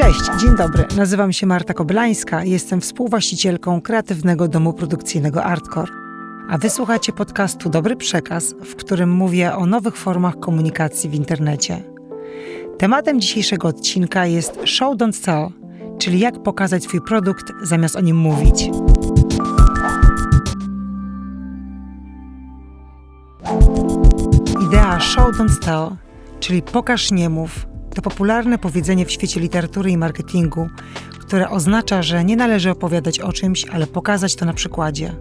Cześć, dzień dobry. Nazywam się Marta Koblańska jestem współwłaścicielką kreatywnego domu produkcyjnego Artcore. A wysłuchacie podcastu Dobry Przekaz, w którym mówię o nowych formach komunikacji w internecie. Tematem dzisiejszego odcinka jest Show Don't Tell, czyli jak pokazać swój produkt zamiast o nim mówić. Idea Show Don't Tell, czyli pokaż nie mów, to popularne powiedzenie w świecie literatury i marketingu, które oznacza, że nie należy opowiadać o czymś, ale pokazać to na przykładzie.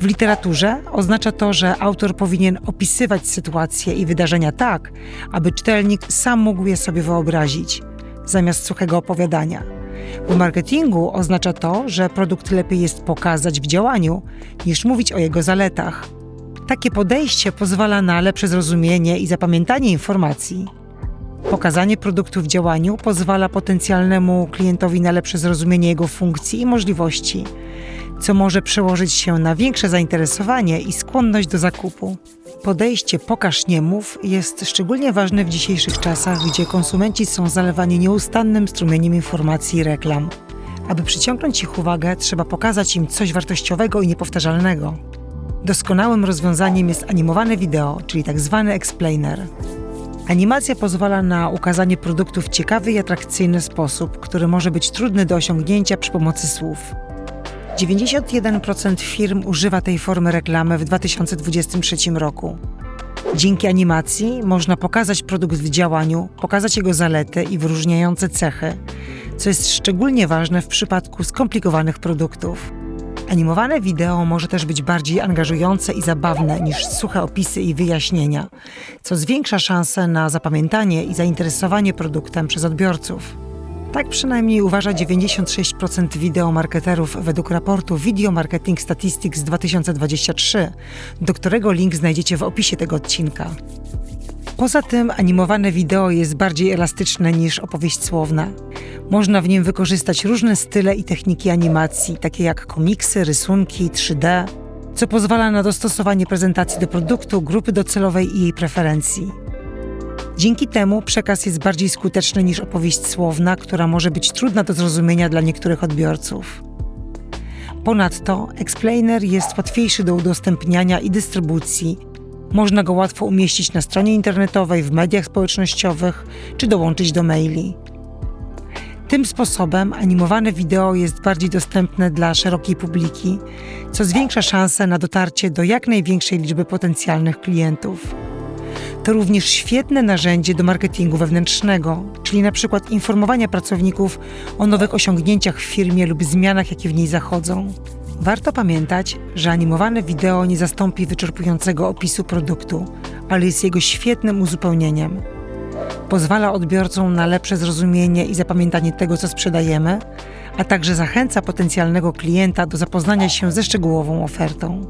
W literaturze oznacza to, że autor powinien opisywać sytuacje i wydarzenia tak, aby czytelnik sam mógł je sobie wyobrazić, zamiast suchego opowiadania. W marketingu oznacza to, że produkt lepiej jest pokazać w działaniu, niż mówić o jego zaletach. Takie podejście pozwala na lepsze zrozumienie i zapamiętanie informacji. Pokazanie produktu w działaniu pozwala potencjalnemu klientowi na lepsze zrozumienie jego funkcji i możliwości, co może przełożyć się na większe zainteresowanie i skłonność do zakupu. Podejście pokaż nie mów jest szczególnie ważne w dzisiejszych czasach, gdzie konsumenci są zalewani nieustannym strumieniem informacji i reklam. Aby przyciągnąć ich uwagę, trzeba pokazać im coś wartościowego i niepowtarzalnego. Doskonałym rozwiązaniem jest animowane wideo, czyli tzw. Tak explainer. Animacja pozwala na ukazanie produktu w ciekawy i atrakcyjny sposób, który może być trudny do osiągnięcia przy pomocy słów. 91% firm używa tej formy reklamy w 2023 roku. Dzięki animacji można pokazać produkt w działaniu, pokazać jego zalety i wyróżniające cechy, co jest szczególnie ważne w przypadku skomplikowanych produktów. Animowane wideo może też być bardziej angażujące i zabawne niż suche opisy i wyjaśnienia, co zwiększa szanse na zapamiętanie i zainteresowanie produktem przez odbiorców. Tak przynajmniej uważa 96% wideomarketerów według raportu Video Marketing Statistics 2023, do którego link znajdziecie w opisie tego odcinka. Poza tym animowane wideo jest bardziej elastyczne niż opowieść słowna. Można w nim wykorzystać różne style i techniki animacji, takie jak komiksy, rysunki, 3D, co pozwala na dostosowanie prezentacji do produktu, grupy docelowej i jej preferencji. Dzięki temu przekaz jest bardziej skuteczny niż opowieść słowna, która może być trudna do zrozumienia dla niektórych odbiorców. Ponadto explainer jest łatwiejszy do udostępniania i dystrybucji. Można go łatwo umieścić na stronie internetowej, w mediach społecznościowych czy dołączyć do maili. Tym sposobem animowane wideo jest bardziej dostępne dla szerokiej publiki, co zwiększa szanse na dotarcie do jak największej liczby potencjalnych klientów. To również świetne narzędzie do marketingu wewnętrznego, czyli na przykład informowania pracowników o nowych osiągnięciach w firmie lub zmianach, jakie w niej zachodzą. Warto pamiętać, że animowane wideo nie zastąpi wyczerpującego opisu produktu, ale jest jego świetnym uzupełnieniem. Pozwala odbiorcom na lepsze zrozumienie i zapamiętanie tego, co sprzedajemy, a także zachęca potencjalnego klienta do zapoznania się ze szczegółową ofertą.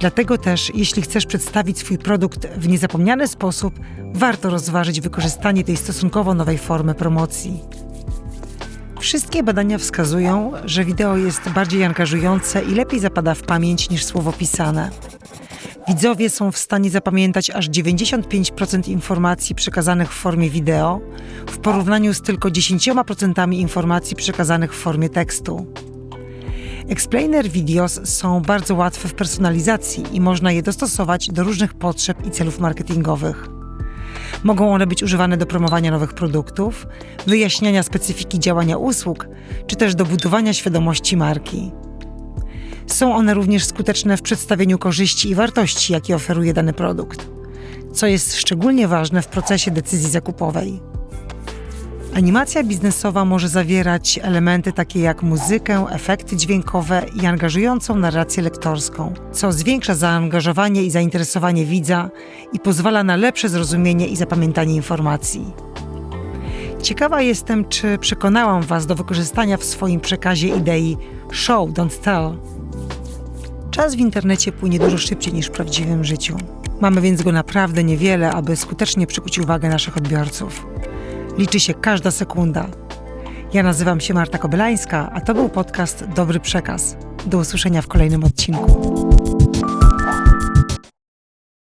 Dlatego też, jeśli chcesz przedstawić swój produkt w niezapomniany sposób, warto rozważyć wykorzystanie tej stosunkowo nowej formy promocji. Wszystkie badania wskazują, że wideo jest bardziej angażujące i lepiej zapada w pamięć niż słowo pisane. Widzowie są w stanie zapamiętać aż 95% informacji przekazanych w formie wideo, w porównaniu z tylko 10% informacji przekazanych w formie tekstu. Explainer videos są bardzo łatwe w personalizacji i można je dostosować do różnych potrzeb i celów marketingowych. Mogą one być używane do promowania nowych produktów, wyjaśniania specyfiki działania usług, czy też do budowania świadomości marki. Są one również skuteczne w przedstawieniu korzyści i wartości, jakie oferuje dany produkt, co jest szczególnie ważne w procesie decyzji zakupowej. Animacja biznesowa może zawierać elementy takie jak muzykę, efekty dźwiękowe i angażującą narrację lektorską, co zwiększa zaangażowanie i zainteresowanie widza i pozwala na lepsze zrozumienie i zapamiętanie informacji. Ciekawa jestem, czy przekonałam Was do wykorzystania w swoim przekazie idei show, don't tell. Czas w internecie płynie dużo szybciej niż w prawdziwym życiu. Mamy więc go naprawdę niewiele, aby skutecznie przykuć uwagę naszych odbiorców. Liczy się każda sekunda. Ja nazywam się Marta Kobylańska, a to był podcast Dobry Przekaz. Do usłyszenia w kolejnym odcinku.